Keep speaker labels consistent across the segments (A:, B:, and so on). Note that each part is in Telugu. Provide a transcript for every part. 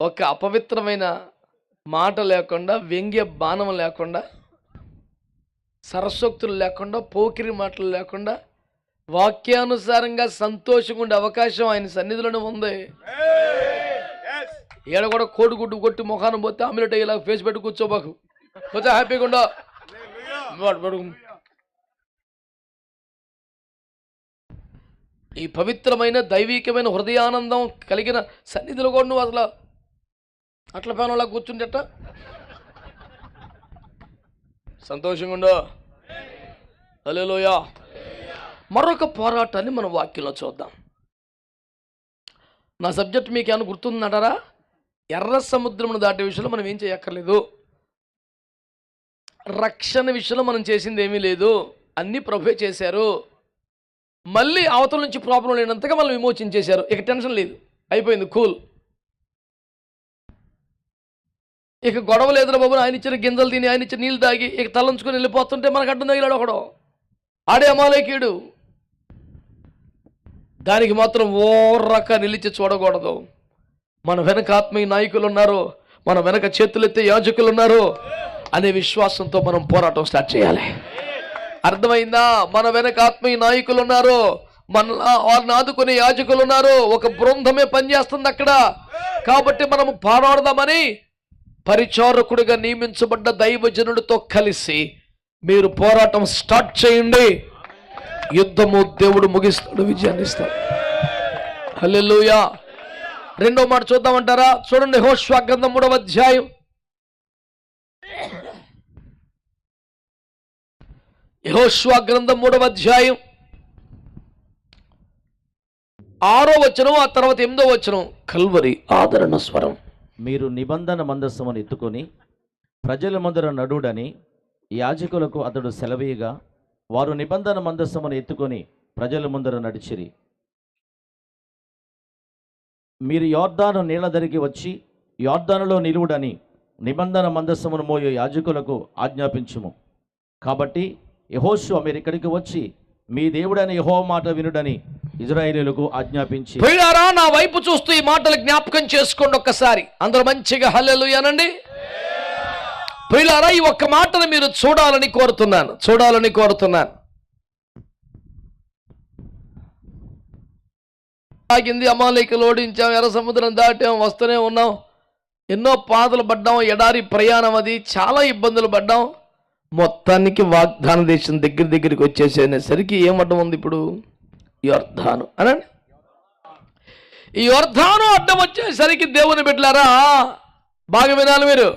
A: ఒక అపవిత్రమైన మాట లేకుండా వ్యంగ్య బాణం లేకుండా సరస్వక్తులు లేకుండా పోకిరి మాటలు లేకుండా వాక్యానుసారంగా సంతోషంగా ఉండే అవకాశం ఆయన సన్నిధిలోనే ఉంది. ఏడ కూడా కోడి గుడ్డు కొట్టి ముఖాన్ని పోతే ఆమ్లెట్ ఇలా ఫేస్ పెట్టి కూర్చోబాకు. కొంచెం హ్యాపీగా ఉండవు ఈ పవిత్రమైన దైవికమైన హృదయానందం కలిగిన సన్నిధిలో కూడా నువ్వు అసలు అట్ల పేనలా కూర్చుండేట? సంతోషంగా ఉండో అలేలోయా మరొక పోరాటాన్ని మనం వాక్యంలో చూద్దాం. నా సబ్జెక్ట్ మీకు ఏమైనా గుర్తుందంటారా? ఎర్ర సముద్రమును దాటే విషయంలో మనం ఏం చేయక్కర్లేదు. రక్షణ విషయంలో మనం చేసింది ఏమీ లేదు. అన్నీ ప్రభువే చేశారు. మళ్ళీ అవతల నుంచి ప్రాబ్లం లేనంతగా మనం విమోచించేశారు ఇక టెన్షన్ లేదు. అయిపోయింది. కూల్. ఇక గొడవ లేదురా బాబు ఆయన ఇచ్చిన గింజలు తిని ఆయన ఇచ్చిన నీళ్ళు తాగి ఇక తలంచుకొని వెళ్ళిపోతుంటే మనకు అడ్డం తగిలాడు ఒకడు. ఆడే అమాలేకీయుడు. దానికి మాత్రం ఓర్రక నిలిచి చూడకూడదు. మన వెనక ఆత్మీయ నాయకులు ఉన్నారు మన వెనక చేతులెత్తే యాజకులు ఉన్నారు అనే విశ్వాసంతో మనం పోరాటం స్టార్ట్ చేయాలి. అర్థమైందా? మన వెనక ఆత్మీయ నాయకులు ఉన్నారు మన వారిని ఆదుకునే యాజకులు ఉన్నారు ఒక బృందమే పనిచేస్తుంది అక్కడ. కాబట్టి మనము పోరాడదామని పరిచారకుడిగా నియమించబడ్డ దైవజనుడితో కలిసి మీరు పోరాటం స్టార్ట్ చేయండి. యుద్ధము దేవుడు ముగిస్తాడు విజయాన్ని ఇస్తాడు. హలెలుయా రెండో మాట చూద్దామంటారా? చూడండి హోష్వా గ్రంథం మూడవ అధ్యాయం. యెహోషువ గ్రంథం మూడవ అధ్యాయం. ఆరో వచనం ఆ తర్వాత ఎనిమిదో వచనం. కల్వరి ఆదరణ స్వరం.
B: మీరు నిబంధన మందస్సమును ఎత్తుకొని ప్రజల ముందర నడుడని యాజకులకు అతడు సెలవీయగా వారు నిబంధన మందస్సమును ఎత్తుకొని ప్రజల ముందర నడిచిరి. మీరు యోర్ధాను నీళ్ళ దరికి వచ్చి యోర్దానులో నిలువుడని నిబంధన మందస్సమును మోయే యాజకులకు ఆజ్ఞాపించుము. కాబట్టి యహోషు మీరు ఇక్కడికి వచ్చి మీ దేవుడని యహో మాట వినుడని ఇజ్రాయేలీలకు ఆజ్ఞాపించి
A: పోయినారా నా వైపు చూస్తూ ఈ మాటలు జ్ఞాపకం చేసుకోండి ఒక్కసారి. అందరూ మంచిగా హల్లెలు అనండి. పోయినారా ఈ ఒక్క మాటను మీరు చూడాలని కోరుతున్నాను. చూడాలని కోరుతున్నాను. ఆగింది అమాలేకలు ఓడించాం ఎర్ర సముద్రం దాటాం వస్తూనే ఉన్నాం. ఎన్నో పాదలు పడ్డాం ఎడారి ప్రయాణం అది చాలా ఇబ్బందులు పడ్డాం. మొత్తానికి వాగ్దాన దేశం దగ్గర దగ్గరికి వచ్చేసేసరికి ఏమడ్డం ఉంది ఇప్పుడు? యోర్ధాను అనండి. ఈ యోర్ధాను అడ్డం వచ్చేసరికి దేవుని బిడ్డలారా బాగా వినాలి మీరు.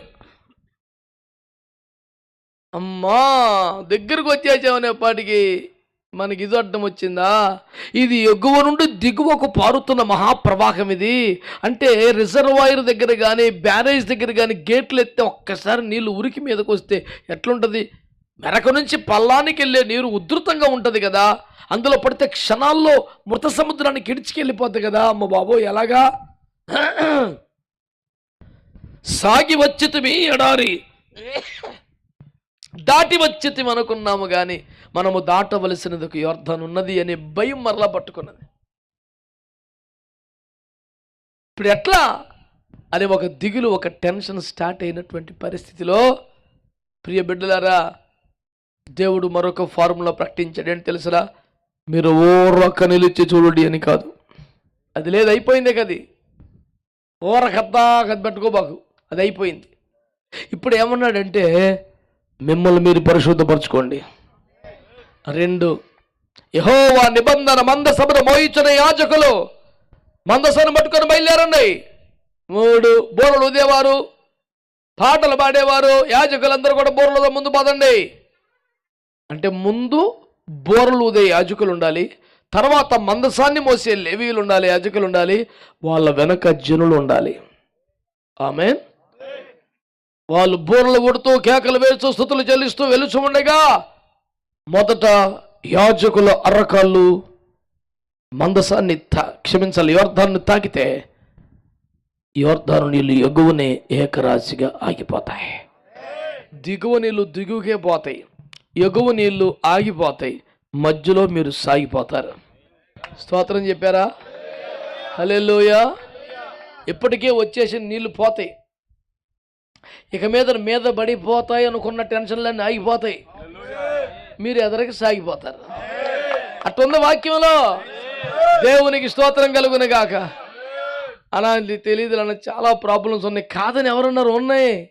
A: అమ్మా దగ్గరకు వచ్చేసామనేపాటికి మనకి ఇది అడ్డం వచ్చిందా? ఇది ఎగువ నుండి దిగువకు పారుతున్న మహాప్రవాహం ఇది. అంటే రిజర్వాయర్ దగ్గర కానీ బ్యారేజ్ దగ్గర కానీ గేట్లు ఎత్తే ఒక్కసారి నీళ్ళు ఉరికి మీదకు వస్తే ఎట్లుంటుంది? మెరక నుంచి పల్లానికి వెళ్ళే నీరు ఉధృతంగా ఉంటుంది కదా అందులో పడితే క్షణాల్లో మృత సముద్రాన్ని ఇడిచికెళ్ళిపోద్ది కదా అమ్మ బాబో ఎలాగా? సాగి వచ్చితిమి ఎడారి. దాటి వచ్చితి అనుకున్నాము కానీ మనము దాటవలసినది ఒక యోర్ధన్ ఉన్నది అనే భయం మరలా పట్టుకున్నది. ఇప్పుడు ఎట్లా? అనే ఒక దిగులు ఒక టెన్షన్ స్టార్ట్ అయినటువంటి పరిస్థితిలో ప్రియ బిడ్డలారా దేవుడు మరొక ఫార్ములా ప్రకటించాడు. ఏంటి తెలుసురా? మీరు ఓరొక్క నిలిచి చూడండి అని కాదు. అది లేదు అయిపోయిందే కది. ఓరకద్దా కది పెట్టుకోబాకు. అది అయిపోయింది. ఇప్పుడు ఏమన్నాడంటే మిమ్మల్ని మీరు పరిశుద్ధపరచుకోండి. రెండు యహోవా నిబంధన మందసభను మోయించిన యాజకులు మందసను పట్టుకొని బయలుదేరండి. మూడు బోరలు ఉదేవారు పాటలు పాడేవారు యాజకులందరూ కూడా బోర్లతో ముందు పదండి. అంటే ముందు బోరలు ఉదే యాజకులు ఉండాలి తర్వాత మందసాన్ని మోసే లేవీలు ఉండాలి యాజకులు ఉండాలి వాళ్ళ వెనక జనులు ఉండాలి ఆమె వాళ్ళు బోర్లు కొడుతూ కేకలు వేస్తూ స్థుతులు చెల్లిస్తూ వెలుచు ఉండగా మొదట యాజకుల అర్రకాళ్ళు మందసాన్ని తా క్షమించాలి యోర్ధాన్ని తాకితే యోర్ధాను నీళ్ళు ఎగువనే ఏకరాశిగా ఆగిపోతాయి. దిగువ నీళ్ళు దిగువకే పోతాయి. ఎగువ నీళ్ళు ఆగిపోతాయి. మధ్యలో మీరు సాగిపోతారు. స్తోత్రం చెప్పారా? హలెలుయా ఇప్పటికే వచ్చేసి నీళ్ళు పోతాయి. ఇక మీద మీద పడిపోతాయి అనుకున్న టెన్షన్లన్నీ ఆగిపోతాయి. మీరు ఎదరికి సాగిపోతారు. అట్టున్న వాక్యంలో దేవునికి స్తోత్రం కలుగును గాక. అలాంటి తెలియదు అన్న చాలా ప్రాబ్లమ్స్ ఉన్నాయి. కాదని ఎవరున్నారు? ఉన్నాయి.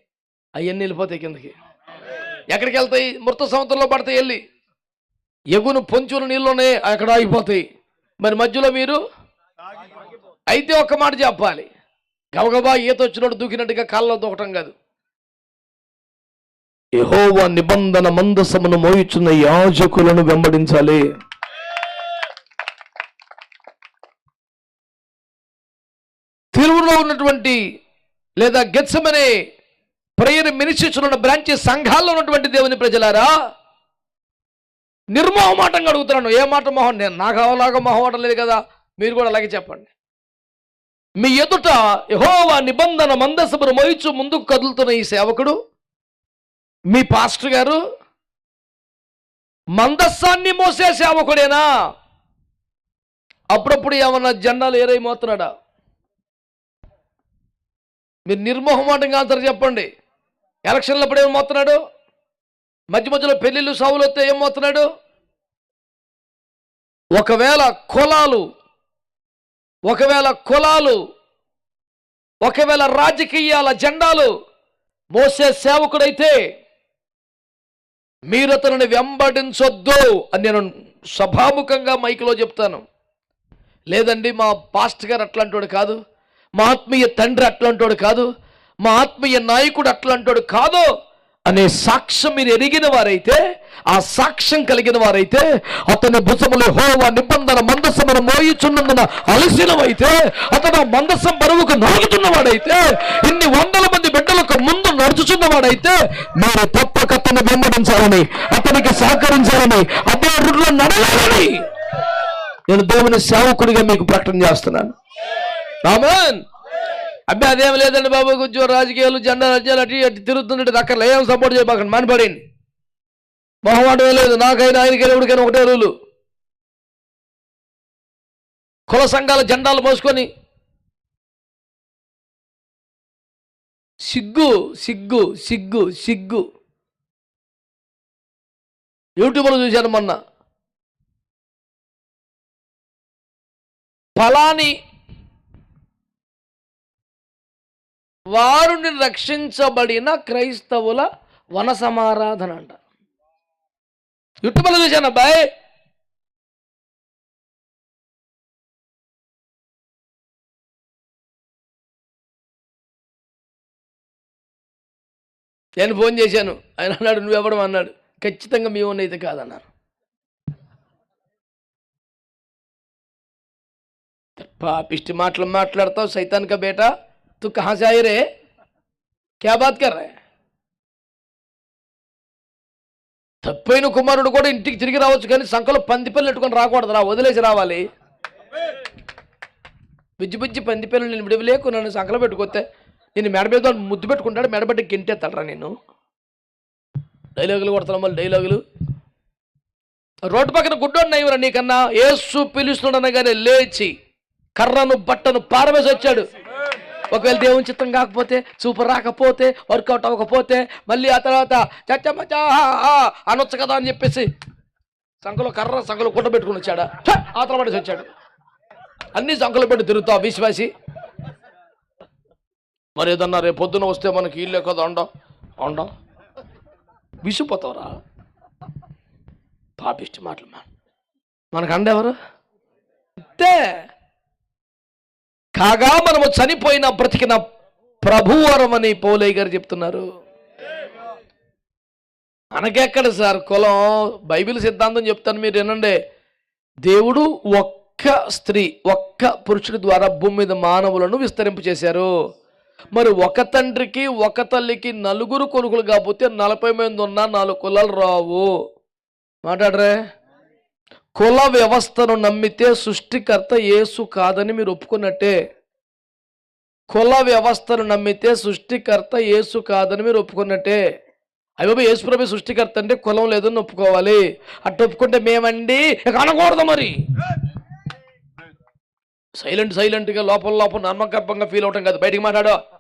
A: అవన్నీ వెళ్ళిపోతాయి కిందకి. ఎక్కడికి వెళ్తాయి? మృత సముద్రంలో పడతాయి వెళ్ళి. ఎగును పొంచులు నీళ్ళునే అక్కడ ఆగిపోతాయి. మరి మధ్యలో మీరు? అయితే ఒక్క మాట చెప్పాలి. గబగబా ఈత వచ్చినట్టు దూకినట్టుగా కాళ్ళలో దూకటం కాదు. యహోవా నిబంధన మందసమును మోయిచున్న యాజకులను వెంబడించాలి. తిరువులో ఉన్నటువంటి లేదా గెచ్చమనే ప్రేయర్ మినిస్ట్రీస్లో బ్రాంచ్ సంఘాల్లో ఉన్నటువంటి దేవుని ప్రజలారా నిర్మోహమాటంగా అడుగుతున్నాను. ఏ మాట మొహం? నేను నాకు అలాగా మొహమాటం లేదు కదా? మీరు కూడా అలాగే చెప్పండి. మీ ఎదుట యహోవా నిబంధన మందసమును మోయిచు ముందుకు కదులుతున్న ఈ సేవకుడు మీ పాస్టర్ గారు మందస్సాన్ని మోసే సేవకుడేనా? అప్పుడప్పుడు ఏమన్నా జెండాలు ఏరైపోతున్నాడా మీరు నిర్మోహమాటంగా ఆన్సర్ చెప్పండి. ఎలక్షన్లు అప్పుడు ఏం మోస్తున్నాడు మధ్య మధ్యలో పెళ్ళిళ్ళు సావులు వస్తే ఏం మోస్తున్నాడు ఒకవేళ కులాలు ఒకవేళ కులాలు ఒకవేళ రాజకీయాల జెండాలు మోసే సేవకుడైతే మీరు అతనిని వెంబడించొద్దు అని నేను సభాముఖంగా మైకులో చెప్తాను. లేదండి మా పాస్ట్ గారు అట్లాంటోడు కాదు మా ఆత్మీయ తండ్రి అట్లాంటోడు కాదు మా ఆత్మీయ నాయకుడు అట్లాంటోడు కాదో. అనే సాక్ష్యం మీరు ఎరిగిన వారైతే ఆ సాక్ష్యం కలిగిన వారైతే అతని భుజములు హోవ నిబంధన మందసమును మోయిచున్నందున అలసినవైతే అతను ఆ మందసం బరువుకు నలుగుతున్నవాడైతే ఇన్ని వందల మంది బిడ్డలకు ముందు నడుచుచున్నవాడైతే మీరు తప్పక అతన్ని వెంబడించాలని అతనికి సహకరించాలని అదే రుడ్లో నడవాలని. నేను దేవుని సేవకుడిగా మీకు ప్రకటన చేస్తున్నాను. రామన్ అబ్బాయి అదేం లేదండి బాబు కొంచెం రాజకీయాలు జెండా రాజ్యాలు అటు అటు తిరుగుతుంటే అక్కడ. ఏం సపోర్ట్ చేయబాకండి మనపడింది. మొహమాటం లేదు నాకైనా ఆయనకైనా ఎవరికైనా ఒకటే రూలు. కుల సంఘాల జెండాలు మోసుకొని. సిగ్గు సిగ్గు సిగ్గు సిగ్గు. యూట్యూబ్లో చూశాను మొన్న. ఫలాని వారిని రక్షించబడిన క్రైస్తవుల వన సమారాధన అంట. యూట్యూబ్లో చూశాను అబ్బాయి. నేను ఫోన్ చేశాను. ఆయన అన్నాడు నువ్వెవడం అన్నాడు. ఖచ్చితంగా మీ ఓన్ అయితే కాదన్నారు. పాపిష్టి మాటలు మాట్లాడతావు సైతానిక బేటా. తు కహా से आए रे क्या बात कर रहे हैं తప్పైన కుమారుడు కూడా ఇంటికి తిరిగి రావచ్చు కానీ సంఖలో పందిపిల్లలు పెట్టుకొని రాకూడదు రా వదిలేసి రావాలి బుజ్జి బుజ్జి పందిపిల్లలు నేను విడవలేకు నన్ను సంఖలో పెట్టుకొస్తే నేను మెడ మీద ముద్దు పెట్టుకుంటాడు మెడబెట్టి గింటేస్తాడరా నేను డైలాగులు కొడతాను మళ్ళీ డైలాగులు రోడ్డు పక్కన గుడ్డోడు నయ్యరా నీకన్నా ఏసు పిలుస్తున్నాడనగానే లేచి కర్రను బట్టను పారవేసి వచ్చాడు ఒకవేళ దేవుని చిత్తం కాకపోతే సూపర్ రాకపోతే వర్కౌట్ అవ్వకపోతే మళ్ళీ ఆ తర్వాత చచ్చమచ్చా అనొచ్చు కదా అని చెప్పేసి సంఖలో కర్ర సంఖలో గుడ్డ పెట్టుకుని వచ్చాడా? ఆతల పడేసి వచ్చాడు. అన్ని సంఖలు పెట్టి తిరుగుతావు విశ్వాసి. మరి ఏదన్నా రేపు పొద్దున వస్తే మనకి ఇల్లే కదా ఉండం ఉండం. విసిపోతావరా పాపిష్టి మాటలు మా మనకు అండెవరు అంతే. కాగా మనము చనిపోయిన బ్రతికిన. ప్రభువరం అని పౌలయ్య గారు చెప్తున్నారు. మనకెక్కడ సార్ కులం? బైబిల్ సిద్ధాంతం చెప్తాను మీరు వినండి. దేవుడు ఒక్క స్త్రీ ఒక్క పురుషుడి ద్వారా భూమి మీద మానవులను విస్తరింపు చేశారు. మరి ఒక తండ్రికి ఒక తల్లికి నలుగురు కొడుకులు కాకపోతే నలభై మంది ఉన్నా నాలుగు కులాలు రావు. మాట్లాడరే? కుల వ్యవస్థను నమ్మితే సృష్టికర్త యేసు కాదని మీరు ఒప్పుకున్నట్టే. కుల వ్యవస్థను నమ్మితే సృష్టికర్త యేసు కాదని మీరు ఒప్పుకున్నట్టే. అయ్యో యేసు ప్రభు సృష్టికర్త అంటే కులం లేదని ఒప్పుకోవాలి. అట్టు ఒప్పుకుంటే మేమండి? అనకూడదు మరి. సైలెంట్ సైలెంట్గా లోపల లోపల నమ్మకర్పంగా ఫీల్ అవటం కాదు. బయటికి మాట్లాడు.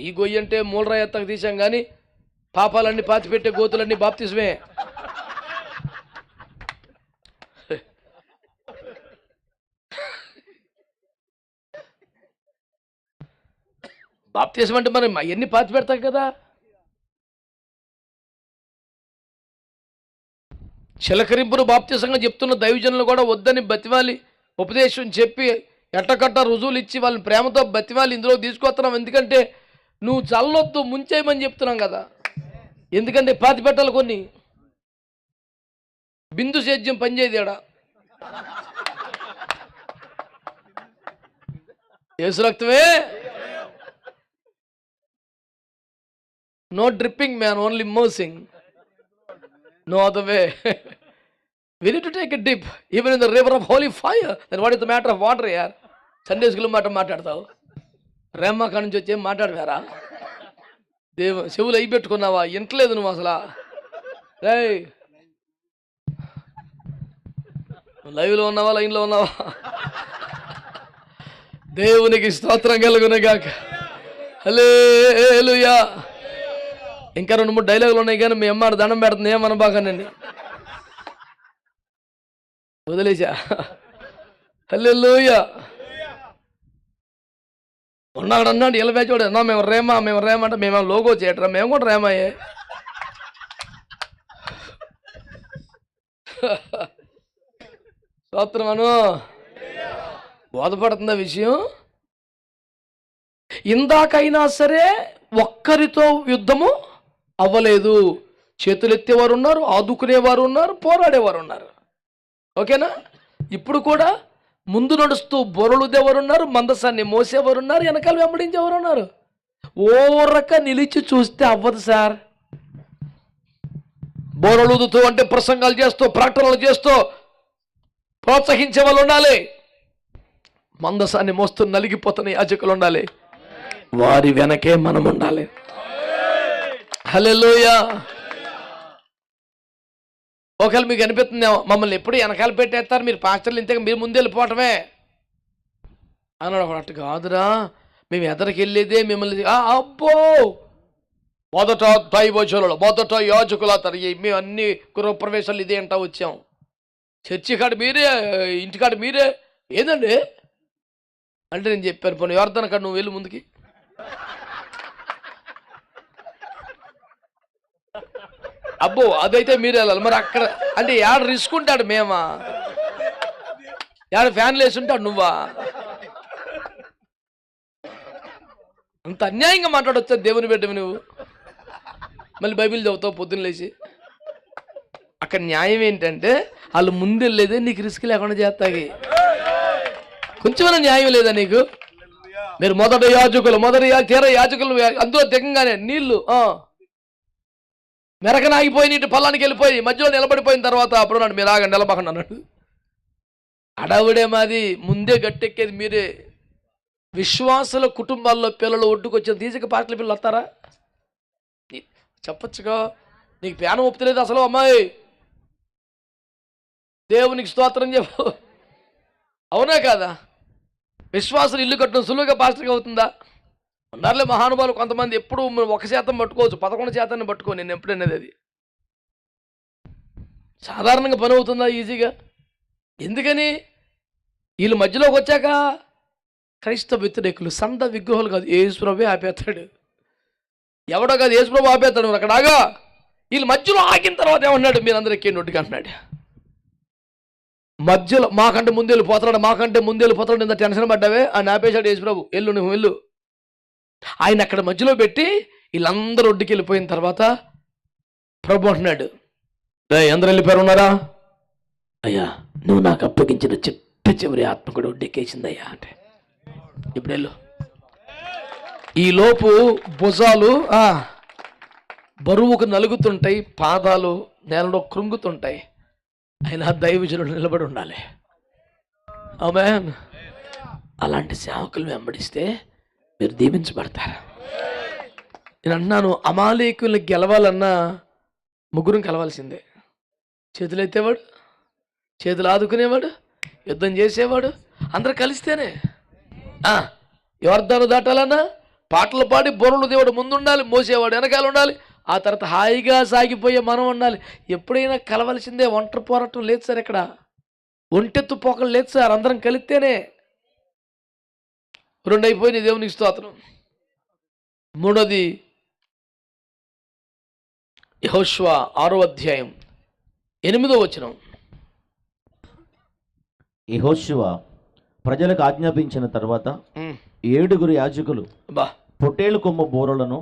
A: ఈ గొయ్యి అంటే మూలరాయి ఎత్తకు తీసాం కానీ పాపాలన్నీ పాతిపెట్టే గోతులన్నీ బాప్తిసమే బాప్తిసం అంటే మనం అవన్నీ పాతి పెడతాం కదా? చిలకరింపును బాప్తిసంగా చెప్తున్న దైవజనులు కూడా వద్దని బతివాలి ఉపదేశం చెప్పి ఎట్టకట్ట రుజువులు ఇచ్చి వాళ్ళని ప్రేమతో బతివాలి ఇందులో తీసుకొస్తున్నాం. ఎందుకంటే నువ్వు చల్లొద్దు ముంచేయమని చెప్తున్నాం కదా ఎందుకంటే పాతి పెట్టలు కొన్ని బిందు సేద్యం పనిచేది ఎడా ఏసు రక్తమే నో డ్రిప్పింగ్ మ్యాన్ ఓన్లీ మోసింగ్ నో అదే విని to take dip even in the river of holy fire then what is the matter of water యార్ సండేస్ గిలో మాట మాట్లాడతావు రేమ్మ కాడ నుంచి వచ్చి ఏం మాట్లాడవారా దేవ చెవులు అయి పెట్టుకున్నావా? ఇంటలేదు నువ్వు అసలు. రేయ్ లైవ్లో ఉన్నావా? లైన్లో ఉన్నావా? దేవునికి స్తోత్రం కలుగునగాక. హల్లెలూయా! ఇంకా రెండు మూడు డైలాగులు ఉన్నాయి కానీ మీ అమ్మ దండం పెడుతుంది ఏమన్న బాగానండి వదిలేసా హల్లెలూయా! ఉన్నాడు అన్నాడు ఇలా చూడు. అన్నా మేము రేమా మేము రేమా అంటే మేము లోగో చేయటరా మేము కూడా రేమాయే. సోత్రమను బోధపడుతుందా విషయం ఇందాకైనా సరే ఒక్కరితో యుద్ధము అవ్వలేదు. చేతులు ఎత్తేవారు ఉన్నారు ఆదుకునేవారు ఉన్నారు పోరాడేవారు ఉన్నారు. ఓకేనా? ఇప్పుడు కూడా ముందు నడుస్తూ బొరలుదేవారు ఉన్నారు మందసాన్ని మోసేవారు ఉన్నారు వెనకాల వెంబడించేవారు ఉన్నారు ఓరక నిలిచి చూస్తే అవ్వదు సార్. బోరలుదుతూ అంటే ప్రసంగాలు చేస్తూ ప్రకటనలు చేస్తూ ప్రోత్సహించే వాళ్ళు ఉండాలి. మందసాన్ని మోస్తూ నలిగిపోతున్న యాజకులు ఉండాలి. వారి వెనకే మనం ఉండాలి. హలోయ ఒకవేళ మీకు అనిపిస్తుంది మమ్మల్ని ఎప్పుడు వెనకాల పెట్టేస్తారు మీరు పాస్టర్లు ఇంతగా మీరు ముందు వెళ్ళిపోవటమే. అన్నాడు. ఒకడు అట్టు కాదురా మేము ఎదరికి వెళ్ళేదే మిమ్మల్ని అబ్బో! మొదట దైవజనులు మొదట యోజకులు తరిగి మేము అన్ని గృహప్రవేశాలు ఇదే అంటా వచ్చాం. చర్చి కాడ మీరే ఇంటికాడ మీరే. ఏదండి? అంటే నేను చెప్పాను పోనీ ఎవరిదాన కాడ నువ్వు వెళ్ళి ముందుకి. అబ్బో అదైతే మీరు వెళ్ళాలి. మరి అక్కడ అంటే యాడ రిస్క్ ఉంటాడు మేమా? యాడ ఫ్యాన్లు వేసి ఉంటాడు నువ్వా? అంత అన్యాయంగా మాట్లాడొచ్చా దేవుని బిడ్డవి నువ్వు? మళ్ళీ బైబిల్ చదువుతావు పొద్దున్న లేచి. అక్కడ న్యాయం ఏంటంటే వాళ్ళు ముందెళ్ళేదే నీకు రిస్క్ లేకుండా చేస్తాయి. కొంచెమైనా న్యాయం లేదా నీకు? మీరు మొదట యాజకులు మొదటి తీర యాజకులు అందులో తెగంగానే నీళ్ళు ఆ. మెరకనాగిపోయి నీటి పొలానికి వెళ్ళిపోయి మధ్యలో నిలబడిపోయిన తర్వాత అప్పుడు నన్ను మీరు ఆగండి నిలబకండి అన్నాడు. అడవుడే మాది ముందే గట్టెక్కేది మీరే. విశ్వాసుల కుటుంబాల్లో పిల్లలు ఒడ్డుకొచ్చిన తీసిక పాటల పిల్లలు వస్తారా? చెప్పచ్చుగా నీకు ప్యానం ఒప్పుతలేదు అసలు అమ్మాయి. దేవునికి స్తోత్రం చెప్పు. అవునా కాదా? విశ్వాసులు ఇల్లు కట్టడం సులువుగా పాస్టర్గా అవుతుందా? ఉన్నారులే మహానుభావులు కొంతమంది ఎప్పుడు ఒక శాతం పట్టుకోవచ్చు పదకొండు శాతాన్ని పట్టుకో నేను ఎప్పుడనేది అది. సాధారణంగా పని అవుతుందా ఈజీగా? ఎందుకని? వీళ్ళు మధ్యలోకి వచ్చాక క్రైస్తవ వ్యతిరేకులు సంత విగ్రహాలు కాదు యేసుప్రభే ఆపేస్తాడు ఎవడో కాదు యేసుప్రభు ఆపేస్తాడు మరి అక్కడ ఆగా. వీళ్ళు మధ్యలో ఆగిన తర్వాత ఏమన్నాడు? మీరందరూ ఎక్కే నొట్టికి అంటున్నాడు మధ్యలో మాకంటే ముందు వెళ్ళిపోతున్నాడు మాకంటే ముందు వెళ్ళిపోతున్నాడు ఇంత టెన్షన్ పడ్డావే అని ఆపేశాడు యేసుప్రభు వెళ్ళు నువ్వు వెళ్ళు. ఆయన అక్కడ మధ్యలో పెట్టి వీళ్ళందరూ ఒడ్డుకి వెళ్ళిపోయిన తర్వాత ప్రభు అంటున్నాడు అందరూ వెళ్ళిపోయారు ఉన్నారా? అయ్యా నువ్వు నాకు అప్పగించిన చిట్ట చివరి ఆత్మ కూడా ఒడ్డెక్కేసిందయ్యా అంటే. ఇప్పుడు వెళ్ళు. ఈ లోపు భుజాలు ఆ, బరువుకు నలుగుతుంటాయి పాదాలు నేలలో కృంగుతుంటాయి. ఆయన దైవజనుడు నిలబడి ఉండాలి. ఆమెన్. అలాంటి సేవకులు వెంబడిస్తే మీరు దీవించబడతారు? నేను అన్నాను అమాలేకుల్ని గెలవాలన్నా ముగ్గురం కలవాల్సిందే. చేతులు ఎత్తేవాడు చేతులు ఆదుకునేవాడు యుద్ధం చేసేవాడు అందరు కలిస్తేనే. ఆ, దాటాలన్నా పాటలు పాడి బొరలు దేవుడు ముందుండాలి మోసేవాడు వెనకాల ఉండాలి ఆ తర్వాత హాయిగా సాగిపోయే మనం ఉండాలి. ఎప్పుడైనా కలవలసిందే ఒంటరి పోరాటం లేదు సార్ ఇక్కడ. ఒంటెత్తు పోకలు లేదు సార్ అందరం కలిస్తేనే. రెండు అయిపోయినాయి దేవునికి స్తోత్రం. మూడోది యహోష్వ ఆరో అధ్యాయం ఎనిమిదో వచనం.
B: యెహోషువ ప్రజలకు ఆజ్ఞాపించిన తర్వాత ఏడుగురు యాజకులు పొట్టేలు కొమ్మ బూరలను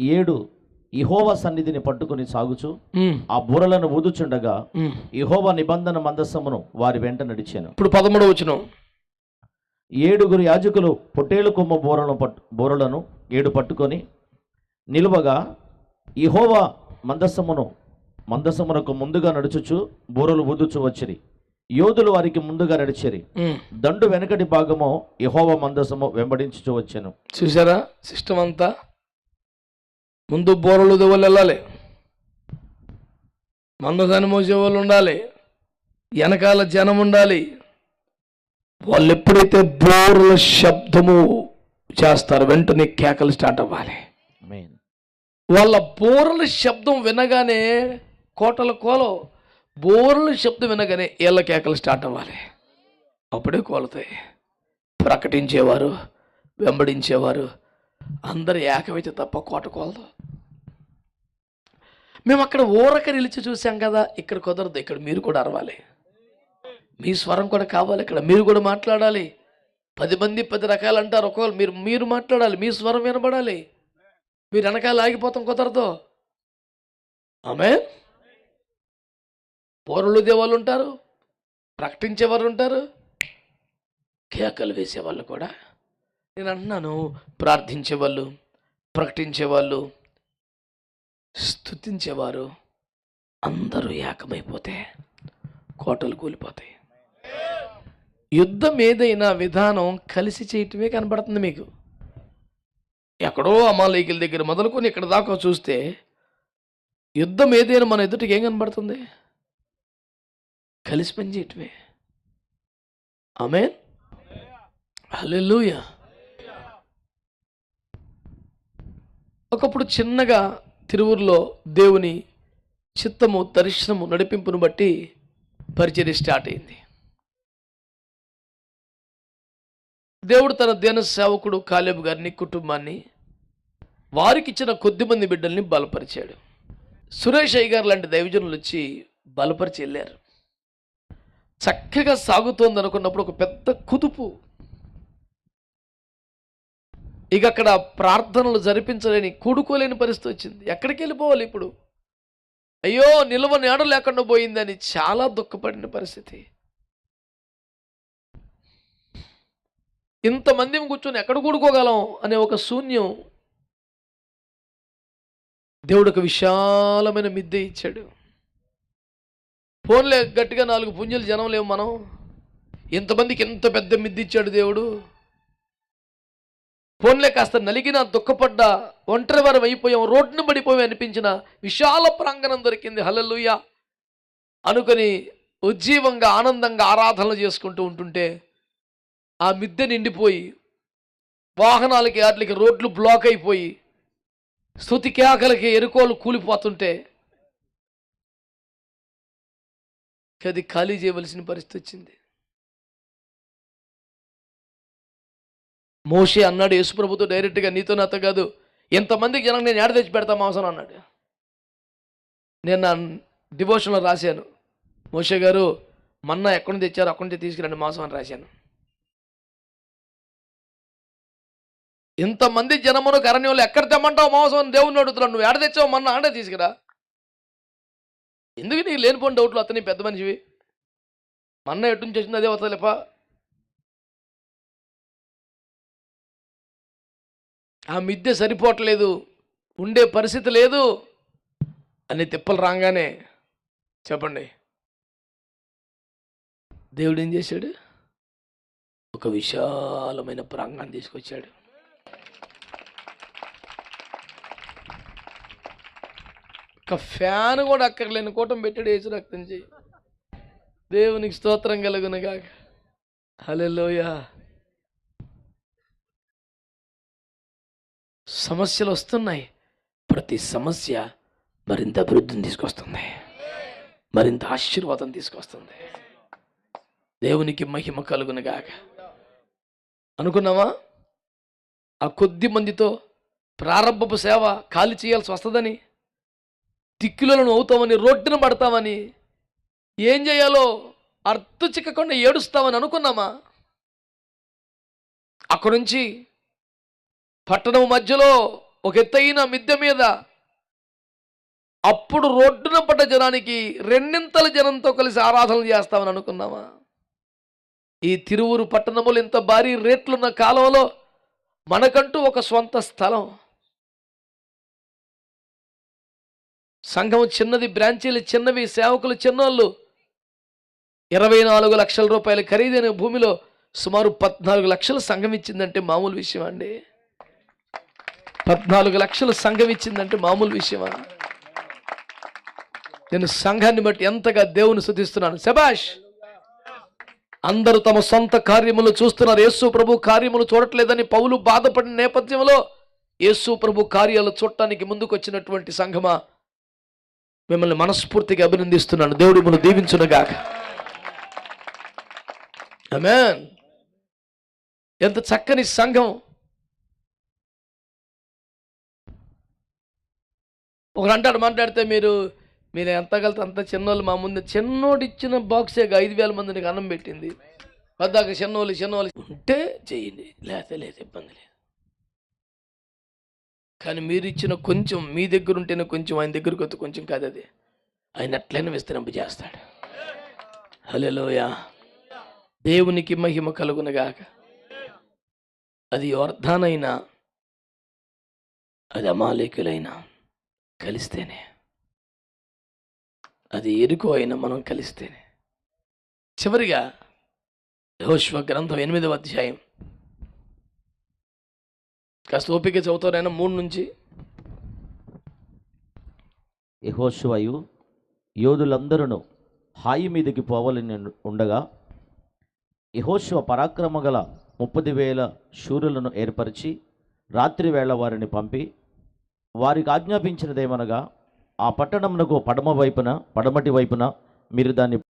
B: ఏడు ఇహోవా సన్నిధిని పట్టుకుని సాగుచు ఆ బూరలను ఊదుచుండగా. ఇహోవా నిబంధన మందస్సమును వారి వెంట నడిచాను.
A: ఇప్పుడు పదమూడో వచనం.
B: ఏడుగురు యాజకులు పొట్టేలు కొమ్మ బూరలను పట్టు బూరలను ఏడు పట్టుకొని నిలువగా ఇహోవా మందస్సమును మందస్సమునకు ముందుగా నడుచుచు బూరలు ఊదుచు వచ్చిరి. యోధులు వారికి ముందుగా నడిచిరి. దండు వెనకటి భాగము యహోవ మందసము వెంబడించుచు వచ్చెను.
A: చూసారా సిస్టమ్ అంతా ముందు బోరలు దువ్వలు వెళ్ళాలి. మందసాన్ని మోసే వాళ్ళు ఉండాలి. వెనకాల జనం ఉండాలి. వాళ్ళు ఎప్పుడైతే బోరుల శబ్దము చేస్తారు వెంటనే కేకలు స్టార్ట్ అవ్వాలి. వాళ్ళ బోరల శబ్దం వినగానే కోటల కోలో బోరల శబ్దం వినగానే ఏళ్ళ కేకలు స్టార్ట్ అవ్వాలి. అప్పుడే కోలుతాయి. ప్రకటించేవారు వెంబడించేవారు అందరు ఏకమైతే తప్ప కోట కోలదు. మేము అక్కడ ఊరక నిలిచి చూసాం కదా ఇక్కడ కుదరదు ఇక్కడ మీరు కూడా అరవాలి. మీ స్వరం కూడా కావాలి ఇక్కడ. మీరు కూడా మాట్లాడాలి. పది మంది పది రకాలు అంటారు. ఒకవేళ మీరు మీరు మాట్లాడాలి. మీ స్వరం వినబడాలి. మీరు వెనకాల ఆగిపోతాం కుదరదు. ఆమె పోరులు దేవాళ్ళు ఉంటారు. ప్రకటించేవారు ఉంటారు. కేకలు వేసేవాళ్ళు కూడా. నేను అంటున్నాను ప్రార్థించేవాళ్ళు ప్రకటించేవాళ్ళు స్థుతించేవారు అందరూ ఏకమైపోతే కోటలు కూలిపోతాయి. యుద్ధం ఏదైనా విధానం కలిసి చేయటమే కనబడుతుంది మీకు. ఎక్కడో అమాలయకుల దగ్గర మొదలుకొని ఇక్కడ దాకా చూస్తే యుద్ధం ఏదైనా మన ఎదుటికి ఏం కనబడుతుంది? కలిసి పనిచేయటమే ఆమె హల్లెలూయా. ఒకప్పుడు చిన్నగా తిరువురులో దేవుని చిత్తము దర్శనము నడిపింపును బట్టి పరిచర్య స్టార్ట్ అయింది. దేవుడు తన దేన సేవకుడు కాలేబు గారిని కుటుంబాన్ని వారికి ఇచ్చిన కొద్ది మంది బిడ్డల్ని బలపరిచాడు. సురేష్ అయ్య గారు లాంటి దైవజనులు వచ్చి బలపరిచి వెళ్ళారు. చక్కగా సాగుతోంది అనుకున్నప్పుడు ఒక పెద్ద కుదుపు. ఇక అక్కడ ప్రార్థనలు జరిపించలేని కూడుకోలేని పరిస్థితి వచ్చింది. ఎక్కడికి వెళ్ళిపోవాలి ఇప్పుడు? అయ్యో నిల్వ నేడ లేకుండా పోయిందని చాలా దుఃఖపడిన పరిస్థితి. ఇంతమంది కూర్చొని ఎక్కడ కూడుకోగలం అనే ఒక శూన్యం దేవుడు ఒక విశాలమైన మిద్దె ఇచ్చాడు. ఫోన్లే గట్టిగా నాలుగు పుంజులు జనం లేవు మనం. ఇంతమందికి ఎంత పెద్ద మిద్దె ఇచ్చాడు దేవుడు. ఫోన్లే కాస్త నలిగిన దుఃఖపడ్డ ఒంటరి వారం అయిపోయాం రోడ్డును పడిపోయి అనిపించిన విశాల ప్రాంగణం దొరికింది. హలలుయ అనుకొని ఉజ్జీవంగా ఆనందంగా ఆరాధనలు చేసుకుంటూ ఉంటుంటే ఆ మిద్దె నిండిపోయి వాహనాలకి వాటికి రోడ్లు బ్లాక్ అయిపోయి స్థుతి కేకలకి ఎరుకోలు కూలిపోతుంటే అది ఖాళీ చేయవలసిన పరిస్థితి వచ్చింది. మోషే అన్నాడు యేసుప్రభుతో డైరెక్ట్గా నీతో నాతో కాదు ఎంతమందికి జనం నేను ఏడ తెచ్చి పెడతాం అవసరం? అన్నాడు. నేను నా డివోషన్లో రాశాను. మోషే గారు మన్నా ఎక్కడి నుంచి తెచ్చారో అక్కడి నుంచి తీసుకురండి మాంసం అని రాశాను. ఇంతమంది జనమును కరణ్యంలో ఎక్కడ తెమ్మంటావు మాంసం అని దేవుని నువ్వు ఏడ తెచ్చావు? మొన్న ఆడే తీసుకురా. ఎందుకు నీకు లేనిపోయిన డౌట్లు అతని పెద్ద మనిషివి? మన్న ఎటు నుంచి వచ్చింది అదే వస్తలేపా ఆ మిద్దె సరిపోవట్లేదు. ఉండే పరిస్థితి లేదు అని తిప్పలు రాగానే చెప్పండి. దేవుడు ఏం చేశాడు? ఒక విశాలమైన ప్రాంగణం తీసుకొచ్చాడు. ఒక్క ఫ్యాన్ కూడా అక్కర్లేని కూటం పెట్టాడు ఏసు రక్తం చేయి. దేవునికి స్తోత్రం కలుగునుగా హల్లెలూయ. సమస్యలు వస్తున్నాయి. ప్రతి సమస్య మరింత అభివృద్ధిని తీసుకొస్తుంది. మరింత ఆశీర్వాదం తీసుకొస్తుంది. దేవునికి మహిమ కలుగునుగాక అనుకున్నావా? ఆ కొద్ది మందితో ప్రారంభపు సేవ ఖాళీ చేయాల్సి వస్తుందని తిక్కులను అవుతామని రోడ్డున పడతామని ఏం చేయాలో అర్థ చిక్కకుండా ఏడుస్తామని అనుకున్నామా? అక్కడి నుంచి పట్టణం మధ్యలో ఒక ఎత్తైన మిద్దె మీద అప్పుడు రోడ్డున పడ్డ జనానికి రెండింతల జనంతో కలిసి ఆరాధనలు చేస్తామని అనుకున్నామా? ఈ తిరువురు పట్టణములు ఇంత భారీ రేట్లున్న కాలంలో మనకంటూ ఒక స్వంత స్థలం. సంఘం చిన్నది బ్రాంచీలు చిన్నవి సేవకులు చిన్నోళ్ళు. ఇరవై నాలుగు లక్షల రూపాయల ఖరీదైన భూమిలో సుమారు పద్నాలుగు లక్షలు సంఘం ఇచ్చిందంటే మామూలు విషయం అండి. పద్నాలుగు లక్షలు సంఘం ఇచ్చిందంటే మామూలు విషయమా నేను సంఘాన్ని బట్టి ఎంతగా దేవుని శుద్ధిస్తున్నాను శబాష్ అందరూ తమ సొంత కార్యములు చూస్తున్నారు. యేసు ప్రభు కార్యములు చూడట్లేదని పౌలు బాధపడిన నేపథ్యంలో యేసు ప్రభు కార్యాలు చూడటానికి ముందుకు వచ్చినటువంటి సంఘమా? మిమ్మల్ని మనస్ఫూర్తిగా అభినందిస్తున్నాను. దేవుడు మిమ్మల్ని దీవించునుగాక. ఆమేన్ ఎంత చక్కని సంఘం. ఒకరు అంటాడు మాట్లాడితే మీరు మీరు ఎంత కలితే అంత చిన్నోళ్ళు మా ముందు. చిన్నోడు ఇచ్చిన బాక్సే ఐదు వేల మందికి అన్నం పెట్టింది. వద్దాక చిన్నోళ్ళు చిన్నోళ్ళు. ఉంటే చేయండి లేకపోతే లేదు ఇబ్బంది లేదు. కానీ మీరు ఇచ్చిన కొంచెం మీ దగ్గర ఉంటేనే కొంచెం ఆయన దగ్గరకు వస్తే కొంచెం కాదు అది. ఆయన అట్లనే విస్తరింప చేస్తాడు. హలోయ దేవునికి మహిమ కలుగునగాక అది యోర్ధానైనా అది అమాలేకులైనా కలిస్తేనే. అది ఎరుకు అయినా మనం కలిస్తేనే. చివరిగా యెహోషువ గ్రంథం ఎనిమిదవ అధ్యాయం కాస్త ఓపిక చదువుతారైనా మూడు నుంచి.
B: యెహోషువయు యోధులందరూ హాయి మీదకి పోవాలని ఉండగా యెహోషువ పరాక్రమ గల ముప్పది వేల శూరులను ఏర్పరిచి రాత్రి వేళ వారిని పంపి వారికి ఆజ్ఞాపించినదేమనగా ఆ పట్టణమునకు పడమ వైపున పడమటి వైపున మీరు దాన్ని